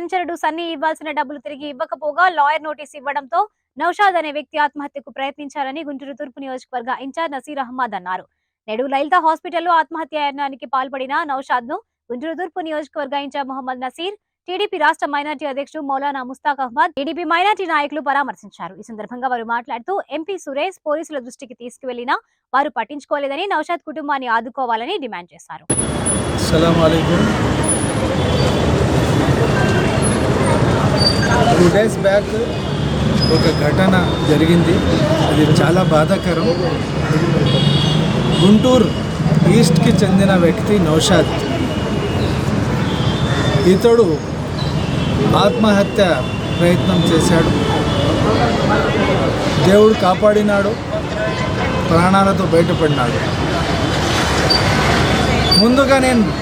అనుచరుడు సన్నీ ఇవ్వాల్సిన డబ్బులు తిరిగి ఇవ్వకపోగా లాయర్ నోటీస్ ఇవ్వడంతో నౌషాద్ అనే వ్యక్తి ఆత్మహత్యకు ప్రయత్నించారని గుంటూరు తూర్పు నియోజకవర్గ ఇన్ఛార్జ్ నసీర్ అహ్మద్ అన్నారు. నేడు లలిత హాస్పిటల్లో ఆత్మహత్యాయత్నానికి పాల్పడిన నౌషాద్ను గుంటూరు తూర్పు నియోజకవర్గ ఇన్ఛార్జ్ మొహమ్మద్ నసీర్ టీడీపీ రాష్ట్ర మైనార్టీ అధ్యక్షుడు మౌలానా ముస్తాక్ అహ్మద్ టీడీపీ మైనార్టీ నాయకులు పరామర్శించారు. ఈ సందర్భంగా వారు మాట్లాడుతూ ఎంపీ సురేష్ పోలీసుల దృష్టికి తీసుకువెళ్ళినా వారు పట్టించుకోలేదని నౌషాద్ కుటుంబాన్ని ఆదుకోవాలని డిమాండ్ చేశారు. టూ డేస్ బ్యాక్ ఒక ఘటన జరిగింది. అది చాలా బాధాకరం. గుంటూరు ఈస్ట్కి చెందిన వ్యక్తి నౌషాద్. ఇతడు ఆత్మహత్య ప్రయత్నం చేశాడు. దేవుడు కాపాడినాడు. ప్రాణాలతో బయటపడినాడు. ముందుగా నేను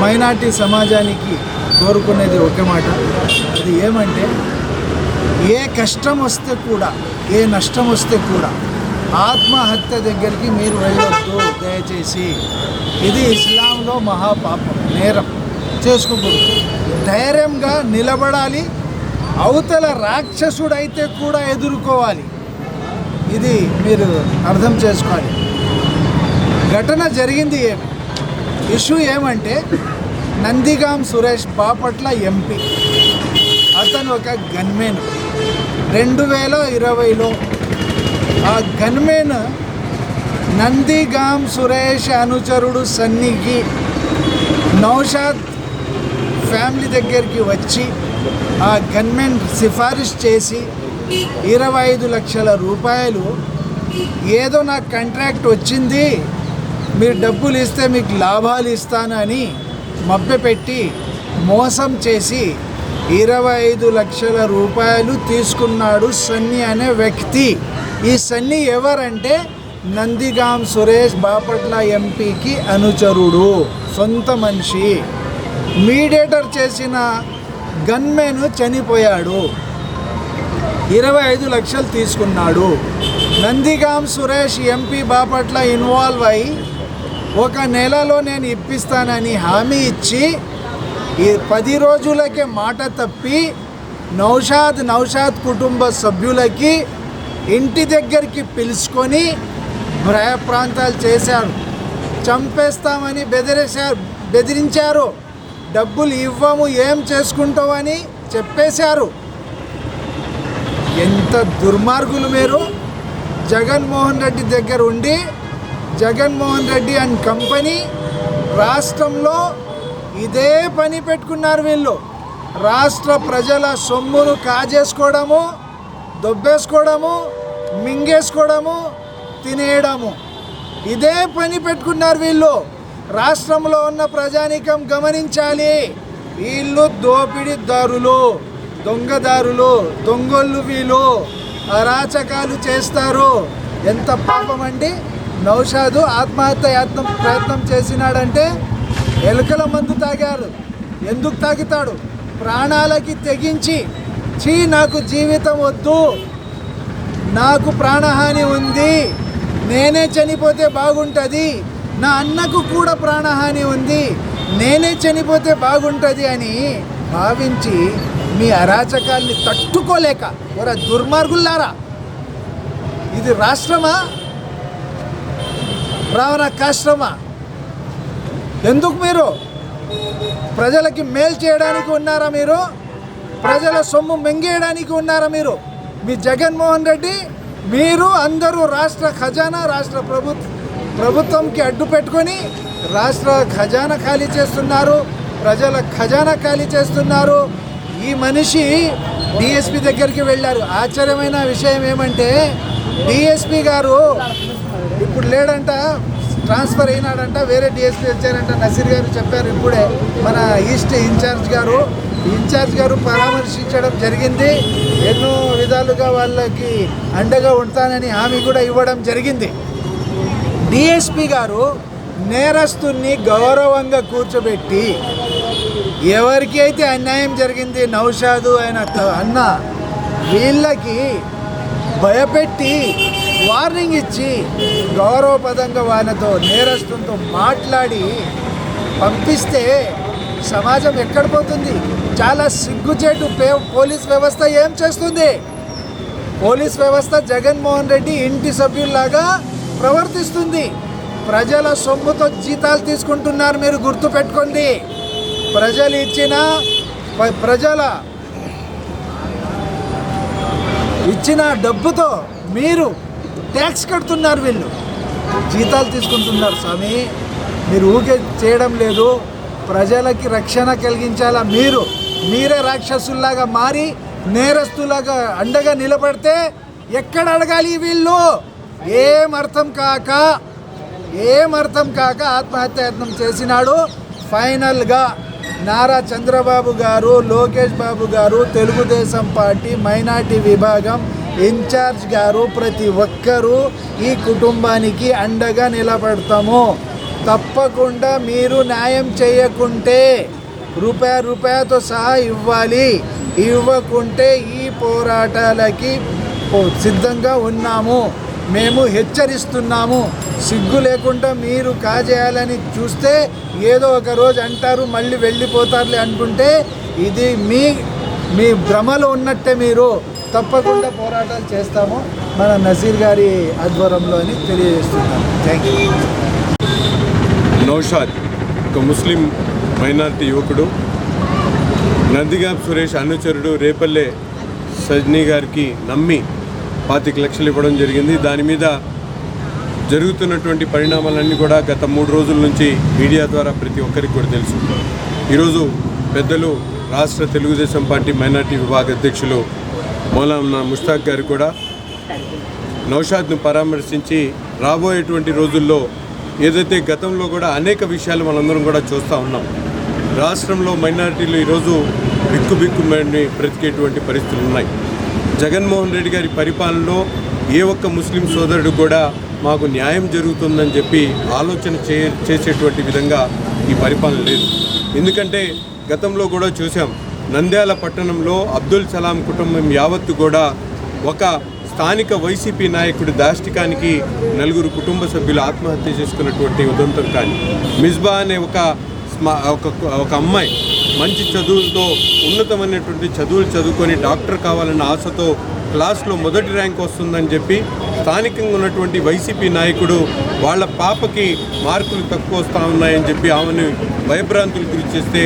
మైనార్టీ సమాజానికి కోరుకునేది ఒకే మాట. అది ఏమంటే ఏ కష్టం వస్తే కూడా ఏ నష్టం వస్తే కూడా ఆత్మహత్య దగ్గరికి మీరు వెళ్ళొద్దు దయచేసి. ఇది ఇస్లాంలో మహాపాపం నేరం. చేసుకోకూడదు. ధైర్యంగా నిలబడాలి. అవతల రాక్షసుడైతే కూడా ఎదుర్కోవాలి. ఇది మీరు అర్థం చేసుకోవాలి. ఘటన జరిగింది ఏమి? ఇష్యూ ఏమంటే నందిగాం సురేష్ బాపట్ల ఎంపీ. అతను ఒక గన్మెన్. రెండు వేల ఇరవైలో ఆ గన్మెన్ నందిగాం సురేష్ అనుచరుడు సన్నికి నౌషాద్ ఫ్యామిలీ దగ్గరికి వచ్చి ఆ గన్మెన్ సిఫారిష్ చేసి ఇరవై ఐదు లక్షల రూపాయలు ఏదో నాకు కాంట్రాక్ట్ వచ్చింది మీరు డబ్బులు ఇస్తే మీకు లాభాలు ఇస్తానని మభ్యపెట్టి మోసం చేసి ఇరవై ఐదు లక్షల రూపాయలు తీసుకున్నాడు సన్నీ అనే వ్యక్తి. ఈ సన్నీ ఎవరంటే నందిగాం సురేష్ బాపట్ల ఎంపీకి అనుచరుడు సొంత మనిషి. మీడియేటర్ చేసిన గన్మెన్ చనిపోయాడు. ఇరవై ఐదు లక్షలు తీసుకున్నాడు. నందిగాం సురేష్ ఎంపీ బాపట్ల ఇన్వాల్వ్ అయి ఒక నెలలో నేను ఇప్పిస్తానని హామీ ఇచ్చి పది రోజులకే మాట తప్పి నౌషాద్ నౌషాద్ కుటుంబ సభ్యులకి ఇంటి దగ్గరికి పిలుచుకొని భయ ప్రాంతాలు చేశారు. చంపేస్తామని బెదిరేశారు బెదిరించారు. డబ్బులు ఇవ్వము ఏం చేసుకుంటామని చెప్పేశారు. ఎంత దుర్మార్గులు మీరు! జగన్మోహన్ రెడ్డి దగ్గర ఉండి జగన్మోహన్ రెడ్డి అండ్ కంపెనీ రాష్ట్రంలో ఇదే పని పెట్టుకున్నారు వీళ్ళు. రాష్ట్ర ప్రజల సొమ్మును కాజేసుకోవడము దొబ్బేసుకోవడము మింగేసుకోవడము తినేయడము. ఇదే పని పెట్టుకున్నారు వీళ్ళు. రాష్ట్రంలో ఉన్న ప్రజానీకం గమనించాలి. వీళ్ళు దోపిడీదారులు దొంగదారులు దొంగళ్ళు వీళ్ళు. అరాచకాలు చేస్తారు. ఎంత పాపం అండి నౌషాదు ఆత్మహత్య యత్నం ప్రయత్నం చేసినాడంటే ఎలుకల మందు తాగారు. ఎందుకు తాగుతాడు? ప్రాణాలకి తెగించి చీ నాకు జీవితం వద్దు. నాకు ప్రాణహాని ఉంది. నేనే చనిపోతే బాగుంటుంది. నా అన్నకు కూడా ప్రాణహాని ఉంది. నేనే చనిపోతే బాగుంటుంది అని భావించి మీ అరాచకాల్ని తట్టుకోలేక ఒక దుర్మార్గుల్లారా? ఇది రాష్ట్రమా? రావణ కాశ్రమ. ఎందుకు మీరు? ప్రజలకి మేలు చేయడానికి ఉన్నారా మీరు? ప్రజల సొమ్ము మింగేయడానికి ఉన్నారా మీరు? మీ జగన్మోహన్ రెడ్డి మీరు అందరూ రాష్ట్ర ఖజానా రాష్ట్ర ప్రభుత్వ ప్రభుత్వంకి అడ్డు పెట్టుకొని రాష్ట్ర ఖజానా ఖాళీ చేస్తున్నారు ప్రజల ఖజానా ఖాళీ చేస్తున్నారు. ఈ మనిషి డిఎస్పి దగ్గరికి వెళ్ళారు. ఆశ్చర్యమైన విషయం ఏమంటే డిఎస్పి గారు ఇప్పుడు లేడంట ట్రాన్స్ఫర్ అయినాడంట వేరే డిఎస్పీ వచ్చారంట. నసీర్ గారు చెప్పారు ఇప్పుడే మన ఈస్ట్ ఇన్ఛార్జ్ గారు. ఇన్ఛార్జ్ గారు పరామర్శించడం జరిగింది. ఎన్నో విధాలుగా వాళ్ళకి అండగా ఉంటానని హామీ కూడా ఇవ్వడం జరిగింది. డిఎస్పి గారు నేరస్తుని గౌరవంగా కూర్చోబెట్టి ఎవరికి అయితే అన్యాయం జరిగింది నౌషాదు ఆయన త- అన్న వీళ్ళకి భయపెట్టి వార్నింగ్ ఇచ్చి గౌరవపదంగా వాళ్ళతో నేరస్తులతో మాట్లాడి పంపిస్తే సమాజం ఎక్కడ పోతుంది? చాలా సిగ్గుచేటు పే- పోలీస్ వ్యవస్థ ఏం చేస్తుంది? పోలీస్ వ్యవస్థ జగన్మోహన్ రెడ్డి ఇంటి సభ్యుల్లాగా ప్రవర్తిస్తుంది. ప్రజల సొమ్ముతో జీతాలు తీసుకుంటున్నారు మీరు గుర్తు పెట్టుకోండి ప్రజలు ఇచ్చిన ప- ప్రజల ఇచ్చిన డబ్బుతో మీరు ట్యాక్స్ కడుతున్నారు వీళ్ళు. జీతాలు తీసుకుంటున్నారు స్వామి. మీరు ఊకే చేయడం లేదు. ప్రజలకి రక్షణ కలిగించాలా మీరు? మీరే రాక్షసుల్లాగా మారి నేరస్తులాగా అండగా నిలబడితే ఎక్కడ అడగాలి వీళ్ళు? ఏం అర్థం కాక ఏం అర్థం కాక ఆత్మహత్యాయత్నం చేసినాడు. ఫైనల్గా నారా చంద్రబాబు గారు లోకేష్ బాబు గారు తెలుగుదేశం పార్టీ మైనార్టీ విభాగం ఇన్ఛార్జ్ గారు ప్రతి ఒక్కరూ ఈ కుటుంబానికి అండగా నిలబడతాము. తప్పకుండా మీరు న్యాయం చేయకుంటే రూపాయ రూపాయతో సహా ఇవ్వాలి. ఇవ్వకుంటే ఈ పోరాటాలకి సిద్ధంగా ఉన్నాము. మేము హెచ్చరిస్తున్నాము. సిగ్గు లేకుండా మీరు కాజేయాలని చూస్తే ఏదో ఒక రోజు అంటారు మళ్ళీ వెళ్ళిపోతారులే అనుకుంటే ఇది మీ మీ భ్రమలో ఉన్నట్టే మీరు. తప్పకుండా పోరాటాలు చేస్తాము మన నజీర్ గారి ఆధ్వర్యంలో అని తెలియజేస్తున్నాను. థ్యాంక్ యూ నౌషాద్ ఒక ముస్లిం మైనార్టీ యువకుడు. నందిగాం సురేష్ అనుచరుడు రేపల్లె సజ్ని గారికి నమ్మి పాతిక లక్షలు ఇవ్వడం జరిగింది. దాని మీద జరుగుతున్నటువంటి పరిణామాలన్నీ కూడా గత మూడు రోజుల నుంచి మీడియా ద్వారా ప్రతి ఒక్కరికి కూడా తెలుసు. ఈరోజు పెద్దలు రాష్ట్ర తెలుగుదేశం పార్టీ మైనార్టీ విభాగ అధ్యక్షులు మౌలానా ముష్తాక్ గారు కూడా నౌషాద్ను పరామర్శించి రాబోయేటువంటి రోజుల్లో ఏదైతే గతంలో కూడా అనేక విషయాలు మనందరం కూడా చూస్తూ ఉన్నాం. రాష్ట్రంలో మైనారిటీలు ఈరోజు బిక్కు బిక్కుమని బ్రతికేటువంటి పరిస్థితులు ఉన్నాయి. జగన్మోహన్ రెడ్డి గారి పరిపాలనలో ఏ ఒక్క ముస్లిం సోదరుడు కూడా మాకు న్యాయం జరుగుతుందని చెప్పి ఆలోచన చే చేసేటువంటి విధంగా ఈ పరిపాలన లేదు. ఎందుకంటే గతంలో కూడా చూసాం నంద్యాల పట్టణంలో అబ్దుల్ సలాం కుటుంబం యావత్తు కూడా ఒక స్థానిక వైసీపీ నాయకుడి దాష్టికానికి నలుగురు కుటుంబ సభ్యులు ఆత్మహత్య చేసుకున్నటువంటి ఉదంతం కానీ మిస్బా అనే ఒక ఒక ఒక అమ్మాయి మంచి చదువులతో ఉన్నతమైనటువంటి చదువులు చదువుకొని డాక్టర్ కావాలన్న ఆశతో క్లాస్లో మొదటి ర్యాంక్ వస్తుందని చెప్పి స్థానికంగా ఉన్నటువంటి వైసీపీ నాయకుడు వాళ్ళ పాపకి మార్కులు తక్కువ వస్తూ ఉన్నాయని చెప్పి ఆమెను భయభ్రాంతులు గురి చేస్తే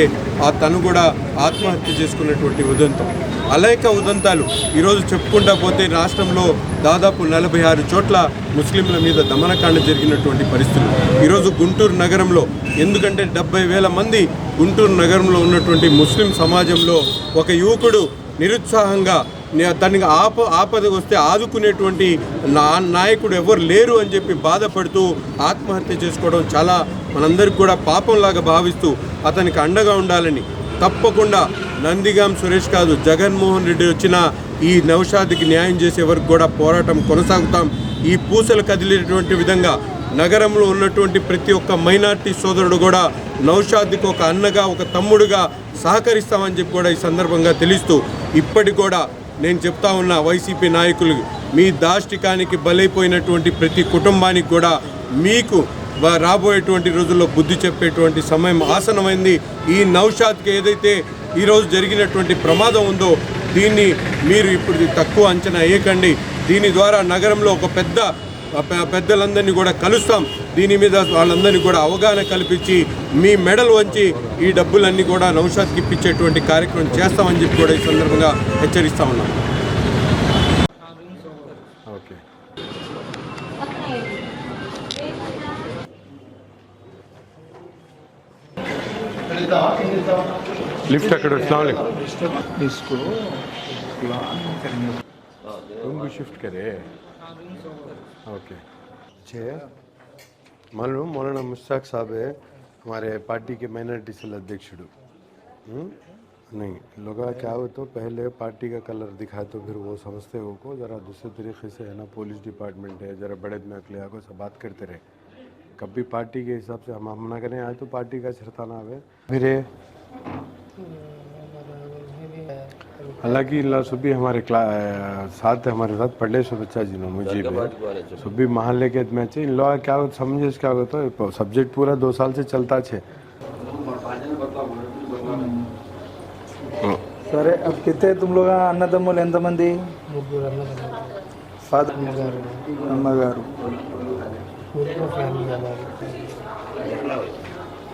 ఆ తను కూడా ఆత్మహత్య చేసుకున్నటువంటి ఉదంతం. అనేక ఉదంతాలు ఈరోజు చెప్పుకుంటా పోతే రాష్ట్రంలో దాదాపు నలభై ఆరు చోట్ల ముస్లింల మీద దమనకాండ జరిగినటువంటి పరిస్థితులు. ఈరోజు గుంటూరు నగరంలో ఎందుకంటే డెబ్బై వేల మంది గుంటూరు నగరంలో ఉన్నటువంటి ముస్లిం సమాజంలో ఒక యువకుడు నిరుత్సాహంగా నే- ఆప ఆపద వస్తే ఆదుకునేటువంటి నా నాయకుడు ఎవరు లేరు అని చెప్పి బాధపడుతూ ఆత్మహత్య చేసుకోవడం చాలా మనందరికి కూడా పాపంలాగా భావిస్తూ అతనికి అండగా ఉండాలని తప్పకుండా నందిగాం సురేష్ కాదు జగన్మోహన్ రెడ్డి వచ్చిన ఈ నౌషాద్కి న్యాయం చేసే వరకు కూడా పోరాటం కొనసాగుతాం. ఈ పూసలు కదిలేటువంటి విధంగా నగరంలో ఉన్నటువంటి ప్రతి ఒక్క మైనార్టీ సోదరుడు కూడా నౌషాద్కి ఒక అన్నగా ఒక తమ్ముడుగా సహకరిస్తామని చెప్పి కూడా ఈ సందర్భంగా తెలుస్తూ ఇప్పటికి కూడా నేను చెప్తా ఉన్న వైసీపీ నాయకులు మీ దాష్టికానికి బలైపోయినటువంటి ప్రతి కుటుంబానికి కూడా మీకు రాబోయేటువంటి రోజుల్లో బుద్ధి చెప్పేటువంటి సమయం ఆసనమైంది. ఈ నౌషాద్కి ఏదైతే ఈరోజు జరిగినటువంటి ప్రమాదం ఉందో దీన్ని మీరు ఇప్పుడు తక్కువ అంచనా వేయకండి. దీని ద్వారా నగరంలో ఒక పెద్ద పెద్దలందరినీ కూడా కలుస్తాం దీని మీద వాళ్ళందరినీ కూడా అవగాహన కల్పించి మీ మెడల్ వంచి ఈ డబ్బులన్నీ కూడా నౌషాద్కి ఇప్పించేటువంటి కార్యక్రమం చేస్తామని చెప్పి కూడా ఈ సందర్భంగా హెచ్చరిస్తా ఉన్నాం ఓకే लिफ्ट अकड़ इसको रूम भी शिफ्ट करे ओके छे मालूम, मौलाना मुश्ताक साहब है, हमारे पार्टी के माइनॉरिटी सेल अध्यक्षुడు हम्म? नहीं, लोग क्या हो तो पहले पार्टी का कलर दिखाए तो फिर वो समझते हो को, ज़रा दूसरे तरीके से है ना, पुलिस डिपार्टमेंट है, ज़रा बड़े दिमाग ले को सब बात करते रहे। कभी पार्टी के हिसाब से हम हम ना करें, आज तो पार्टी का छरताना आवे फिर हालाँकि ला सुब्बी हमारे साथ है हमारे साथ पढ़े सब अच्छा जिनो मुझे सुब्बी महाले के मैं चाहिए इन लोग क्या समझे क्या होता तो सब्जेक्ट पूरा दो साल से चलता छे। है? సరే కితే తుమ్లోగా అన్నదమ్ములు ఎంతమంది ఫాదర్ అమ్మగారు అమ్మగారు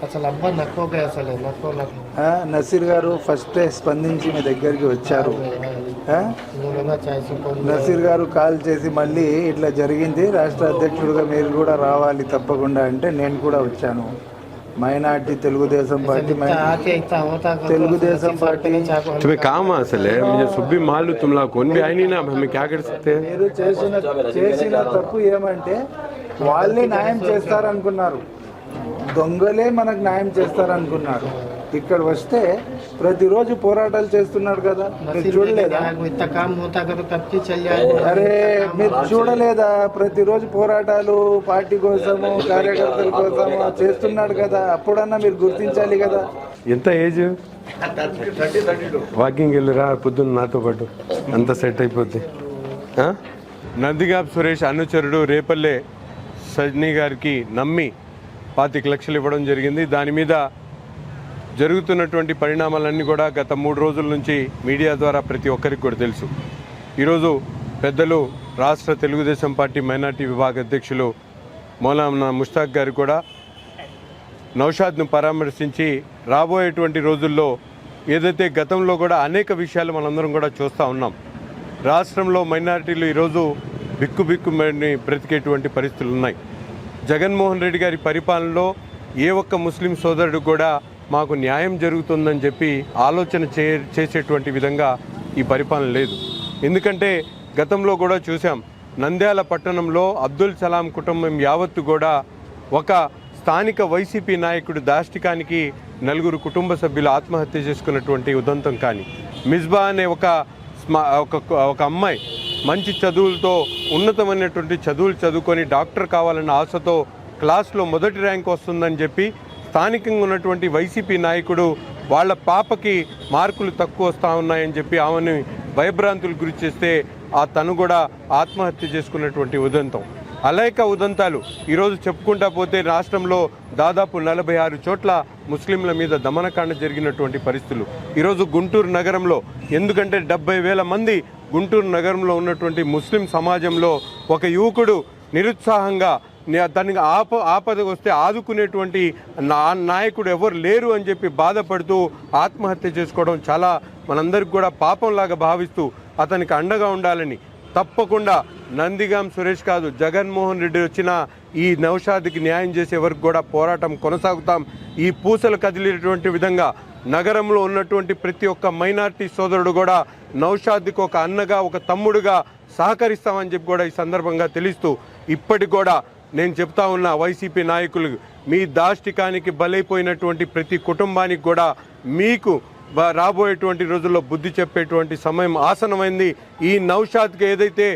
అసలు అబ్బా నక్కోకే అసలు నక్కో నాకు ఆ, నసీర్ గారు ఫస్టే స్పందించి మీ దగ్గరికి వచ్చారు ఆ? ఏమైనా ఛాయిస్ నసీర్ గారు కాల్ చేసి మళ్ళీ ఇట్లా జరిగింది రాష్ట్ర అధ్యక్షుడిగా మీరు కూడా రావాలి తప్పకుండా అంటే నేను కూడా వచ్చాను మైనార్టీ తెలుగుదేశం పార్టీ మై- आके इतना होता अगर తెలుగుదేశం तो పార్టీ चाको तुम्हें काम असल है मुझे सुबह मालूम तुम लोग कौन भी आई नहीं ना अब हमें क्या कर सकते हैं మీరు చేసిన చేసిన తప్పు ఏమంటే వాళ్ళే న్యాయం చేస్తారనుకున్నారు దొంగలే మనకు న్యాయం చేస్తారనుకున్నారు ఇక్కడ వస్తే ప్రతిరోజు పోరాటాలు చేస్తున్నాడు కదా. చూడలేదా? అరే మీరు చూడలేదా? ప్రతిరోజు పోరాటాలు పార్టీ కోసము కార్యకర్తల కోసము చేస్తున్నాడు కదా. అప్పుడన్నా మీరు గుర్తించాలి కదా. ఎంత ఏజ్? వాకింగ్ వెళ్ళిరా పొద్దున్న నాతో పాటు. అంత సెట్ అయిపోద్ది. నందిగాబ్ సురేష్ అనుచరుడు రేపల్లే సజ్ని గారికి నమ్మి పాతిక లక్షలు ఇవ్వడం జరిగింది. దాని మీద జరుగుతున్నటువంటి పరిణామాలన్నీ కూడా గత మూడు రోజుల నుంచి మీడియా ద్వారా ప్రతి ఒక్కరికి కూడా తెలుసు. ఈరోజు పెద్దలు రాష్ట్ర తెలుగుదేశం పార్టీ మైనార్టీ విభాగ అధ్యక్షులు మౌలానా ముష్తాక్ గారు కూడా నౌషాద్ను పరామర్శించి రాబోయేటువంటి రోజుల్లో ఏదైతే గతంలో కూడా అనేక విషయాలు మనందరం కూడా చూస్తూ ఉన్నాం. రాష్ట్రంలో మైనారిటీలు ఈరోజు బిక్కు బిక్కుమని బ్రతికేటువంటి పరిస్థితులు ఉన్నాయి జగన్మోహన్ రెడ్డి గారి పరిపాలనలో ఏ ఒక్క ముస్లిం సోదరుడు కూడా మాకు న్యాయం జరుగుతుందని చెప్పి ఆలోచన చే చేసేటువంటి విధంగా ఈ పరిపాలన లేదు. ఎందుకంటే గతంలో కూడా చూసాం నంద్యాల పట్టణంలో అబ్దుల్ సలాం కుటుంబం యావత్తు కూడా ఒక స్థానిక వైసీపీ నాయకుడు దాష్టికానికి నలుగురు కుటుంబ సభ్యులు ఆత్మహత్య చేసుకున్నటువంటి ఉదంతం కానీ. మిస్బా అనే ఒక స్మ- ఒక ఒక అమ్మాయి మంచి చదువులతో ఉన్నతమైనటువంటి చదువులు చదువుకొని డాక్టర్ కావాలన్న ఆశతో క్లాస్లో మొదటి ర్యాంక్ వస్తుందని చెప్పి స్థానికంగా ఉన్నటువంటి వైసీపీ నాయకుడు వాళ్ళ పాపకి మార్కులు తక్కువ వస్తూ ఉన్నాయని చెప్పి ఆమెను భయభ్రాంతులు గురి చేస్తే ఆ తను కూడా ఆత్మహత్య చేసుకున్నటువంటి ఉదంతం. అనేక ఉదంతాలు ఈరోజు చెప్పుకుంటా పోతే రాష్ట్రంలో దాదాపు నలభై ఆరు చోట్ల ముస్లింల మీద దమనకాండ జరిగినటువంటి పరిస్థితులు. ఈరోజు గుంటూరు నగరంలో ఎందుకంటే డెబ్బై వేల మంది గుంటూరు నగరంలో ఉన్నటువంటి ముస్లిం సమాజంలో ఒక యువకుడు నిరుత్సాహంగా నే- దానికి ఆప ఆపద వస్తే ఆదుకునేటువంటి నా నాయకుడు ఎవరు లేరు అని చెప్పి బాధపడుతూ ఆత్మహత్య చేసుకోవడం చాలా మనందరికి కూడా పాపంలాగా భావిస్తూ అతనికి అండగా ఉండాలని తప్పకుండా నందిగాం సురేష్ కాదు జగన్మోహన్ రెడ్డి వచ్చిన ఈ నౌషాద్కి న్యాయం చేసే వరకు కూడా పోరాటం కొనసాగుతాం. ఈ పూసలు కదిలేటువంటి విధంగా నగరంలో ఉన్నటువంటి ప్రతి ఒక్క మైనార్టీ సోదరుడు కూడా నౌషాద్కి ఒక అన్నగా ఒక తమ్ముడుగా సహకరిస్తామని చెప్పి కూడా ఈ సందర్భంగా తెలుస్తూ ఇప్పటికి కూడా నేను చెప్తా ఉన్న వైసీపీ నాయకులు మీ దాష్టికానికి బలైపోయినటువంటి ప్రతి కుటుంబానికి కూడా మీకు రాబోయేటువంటి రోజుల్లో బుద్ధి చెప్పేటువంటి సమయం ఆసనమైంది. ఈ నౌషాద్కి ఏదైతే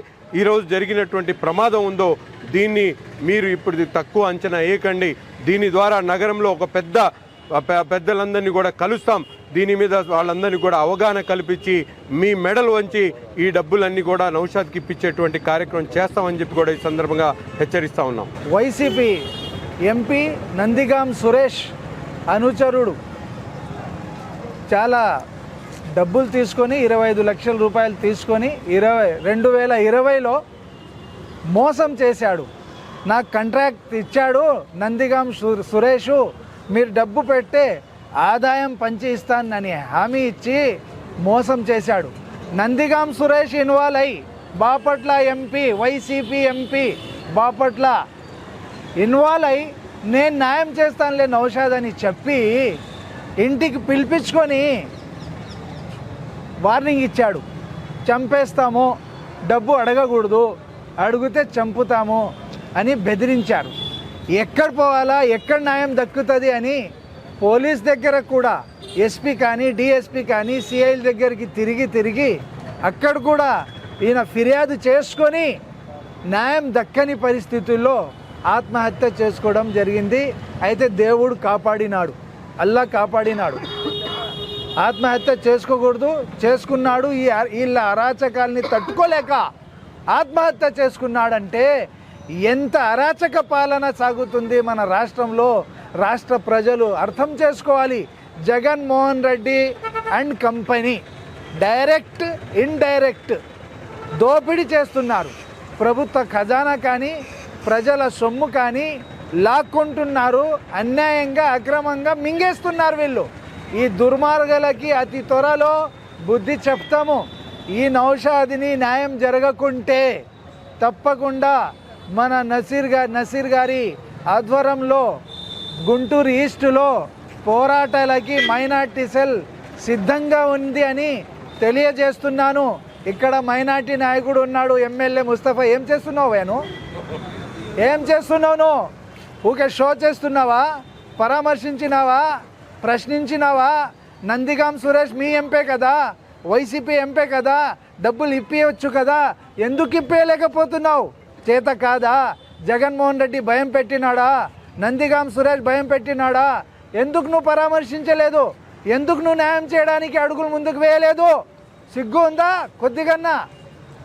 ఈరోజు జరిగినటువంటి ప్రమాదం ఉందో దీన్ని మీరు ఇప్పుడు తక్కువ అంచనా వేయకండి. దీని ద్వారా నగరంలో ఒక పెద్ద పెద్దలందరినీ కూడా కలుస్తాం. దీని మీద వాళ్ళందరినీ కూడా అవగాహన కల్పించి మీ మెడల్ వంచి ఈ డబ్బులన్నీ కూడా నౌషాద్కి ఇప్పించేటువంటి కార్యక్రమం చేస్తామని చెప్పి కూడా ఈ సందర్భంగా హెచ్చరిస్తా ఉన్నాం. వైసీపీ ఎంపీ నందిగాం సురేష్ అనుచరుడు. చాలా డబ్బులు తీసుకొని ఇరవై ఐదు లక్షల రూపాయలు తీసుకొని ఇరవై రెండు వేల ఇరవైలో మోసం చేశాడు. నాకు కాంట్రాక్ట్ ఇచ్చాడు నందిగాం సు- సురేషు. మీరు డబ్బు పెట్టే ఆదాయం పంచి ఇస్తానని హామీ ఇచ్చి మోసం చేశాడు. నందిగాం సురేష్ ఇన్వాల్వ్ అయి Bapatla MP YCP MP Bapatla involve అయి నేను న్యాయం చేస్తానులే నౌషాద్ అని చెప్పి ఇంటికి పిలిపించుకొని వార్నింగ్ ఇచ్చాడు. చంపేస్తాము డబ్బు అడగకూడదు అడిగితే చంపుతాము అని బెదిరించారు. ఎక్కడ పోవాలా ఎక్కడ న్యాయం దక్కుతుంది అని పోలీస్ దగ్గర కూడా ఎస్పీ కానీ డిఎస్పీ కానీ సిఐల దగ్గరికి తిరిగి తిరిగి అక్కడ కూడా ఈయన ఫిర్యాదు చేసుకొని న్యాయం దక్కని పరిస్థితుల్లో ఆత్మహత్య చేసుకోవడం జరిగింది. అయితే దేవుడు కాపాడినాడు. అల్లా కాపాడినాడు. ఆత్మహత్య చేసుకోకూడదు. చేసుకున్నాడు. ఈ వీళ్ళ అరాచకాల్ని తట్టుకోలేక ఆత్మహత్య చేసుకున్నాడంటే ఎంత అరాచక పాలన సాగుతుంది మన రాష్ట్రంలో? రాష్ట్ర ప్రజలు అర్థం చేసుకోవాలి. Jaganmohan Reddy and company direct indirect దోపిడీ చేస్తున్నారు. ప్రభుత్వ ఖజానా కానీ ప్రజల సొమ్ము కానీ లాక్కుంటున్నారు. అన్యాయంగా అక్రమంగా మింగేస్తున్నారు వీళ్ళు. ఈ దుర్మార్గులకి అతి త్వరలో బుద్ధి చెప్తాము. ఈ నౌషాదిని న్యాయం జరగకుంటే తప్పకుండా మన నసీర్ గారి నసీర్ గారి ఆధ్వర్యంలో గుంటూరు ఈస్టులో పోరాటాలకి మైనార్టీ సెల్ సిద్ధంగా ఉంది అని తెలియజేస్తున్నాను. ఇక్కడ మైనార్టీ నాయకుడు ఉన్నాడు ఎమ్మెల్యే ముస్తఫా. ఏం చేస్తున్నావు వేను ఏం చేస్తున్నావు ఊకే షో చేస్తున్నావా? పరామర్శించినావా? ప్రశ్నించినావా? నందిగాం సురేష్ మీ ఎంపే కదా? వైసీపీ ఎంపే కదా? డబ్బులు ఇప్పియవచ్చు కదా? ఎందుకు ఇప్పేయలేకపోతున్నావు? చేత కాదా? జగన్మోహన్ రెడ్డి భయం పెట్టినాడా? నందిగాం సురేష్ భయం పెట్టినాడా? ఎందుకు నువ్వు పరామర్శించలేదు? ఎందుకు నువ్వు న్యాయం చేయడానికి అడుగులు ముందుకు వేయలేదు? సిగ్గు ఉందా? కొద్దిగన్నా.